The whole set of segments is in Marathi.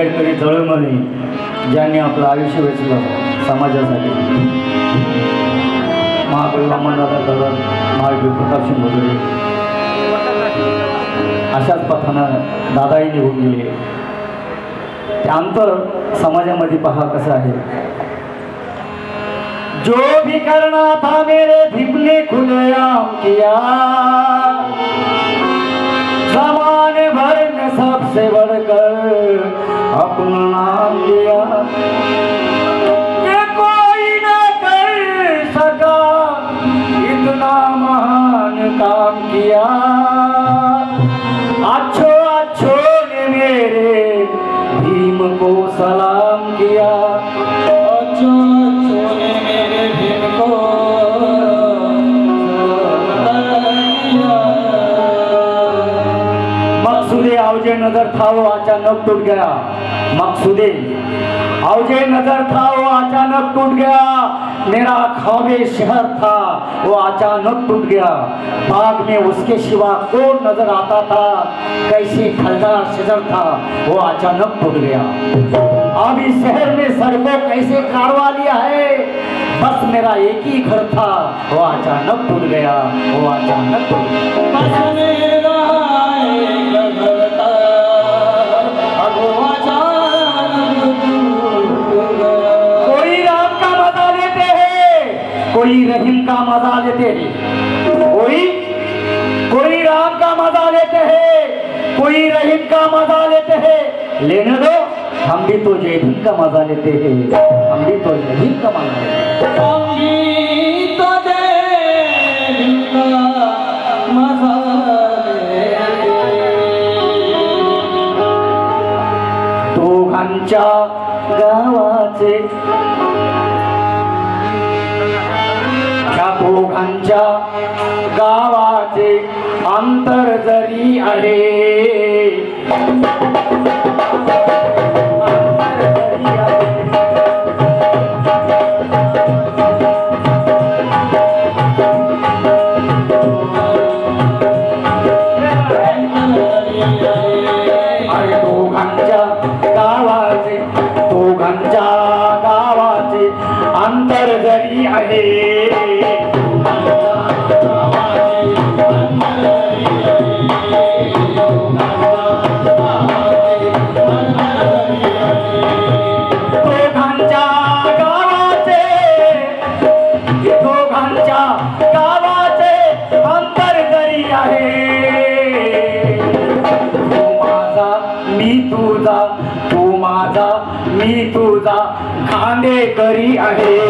आंबेडकरी चळवळी ज्यांनी आपलं आयुष्य वेचलं समाजासाठी. महाकवी वामनदादा कदर महाकवी प्रतापसिंह वगैरे अशाच पथानं दादाही निघून गेले. त्यानंतर समाजामध्ये पहा कसं आहे. जो भी करना था मेरे भीम खुलेआम किया. जमाने भर में सबसे बढ़कर अपना लिया ये कोई न कर सका इतना महान काम किया। अच्छो अच्छो ने मेरे भीम को सलाम किया। अच्छो अच्छो ने मेरे भीम को मकसूदे आवजे नजर था वो अचानक टूट गया मकसूदे आवजे नजर था वो अचानक टूट गया। मेरा ख्वाबे शहर था वो अचानक टूट गया। बाग में उसके सिवा कौन नजर आता था? कैसी फलदार शजर था वो अचानक टूट गया। अब इस शहर में को कैसे कारवा लिया है? बस मेरा एक ही घर था वो अचानक टूट गया वो अचानक टूट गया। कोई रहीम का मजा लेते हैं? लेने दो। हम भी तो जय भीम का मजा लेते हैं। हम भी तो जय भीम का मजा लेते हैं। तो मजा दोघांच्या गावाचे। दोघांच्या गावाचे? अंतर जरी आहे खांदे करी आहे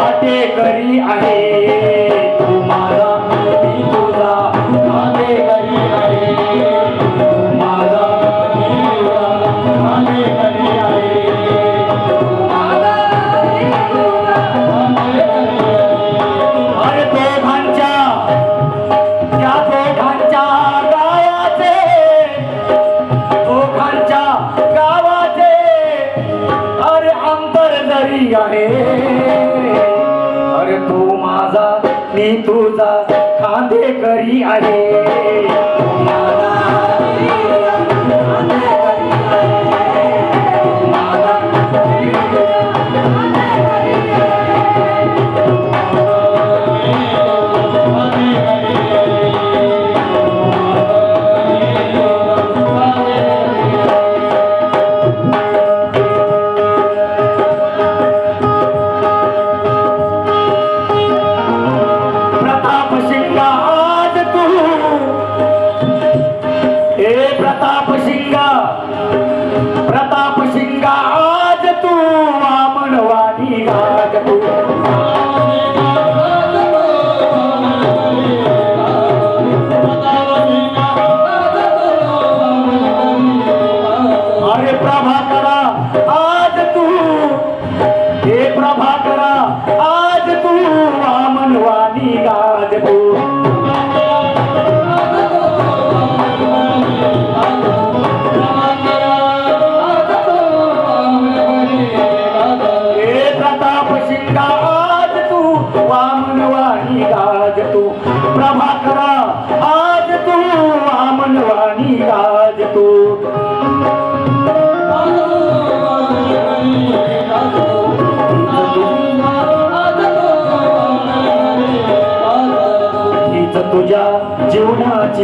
माते करी आहे. तू मी तुझा माते करी आहे. तू माझा मी तुझा माते करी आहे. अरे दोघांच्या त्या दोघांच्या गावाचे आहे. मी तुझा खांदे करी आहे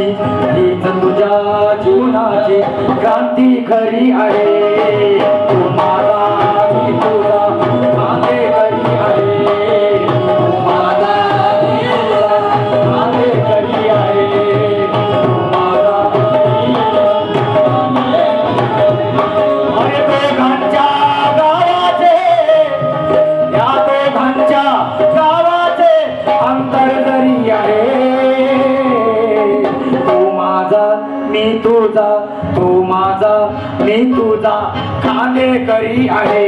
हीच तुझ्या जीवनाची क्रांती खरी आहे. तू माझा मी तुझा तू माझा मी तुझा खाने करी आहे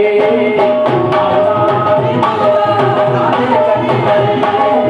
तू माझा, मी तुझा, आहे.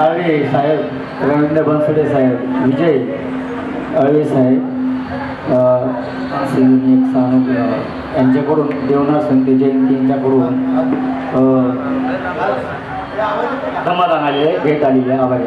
सागर साहेब रवींद्र बनसोडे साहेब विजय अळवे साहेब सानू यांच्याकडून देवनाथ संत जयंती यांच्याकडून समाधान आलेले भेट आलेली आहे आभारी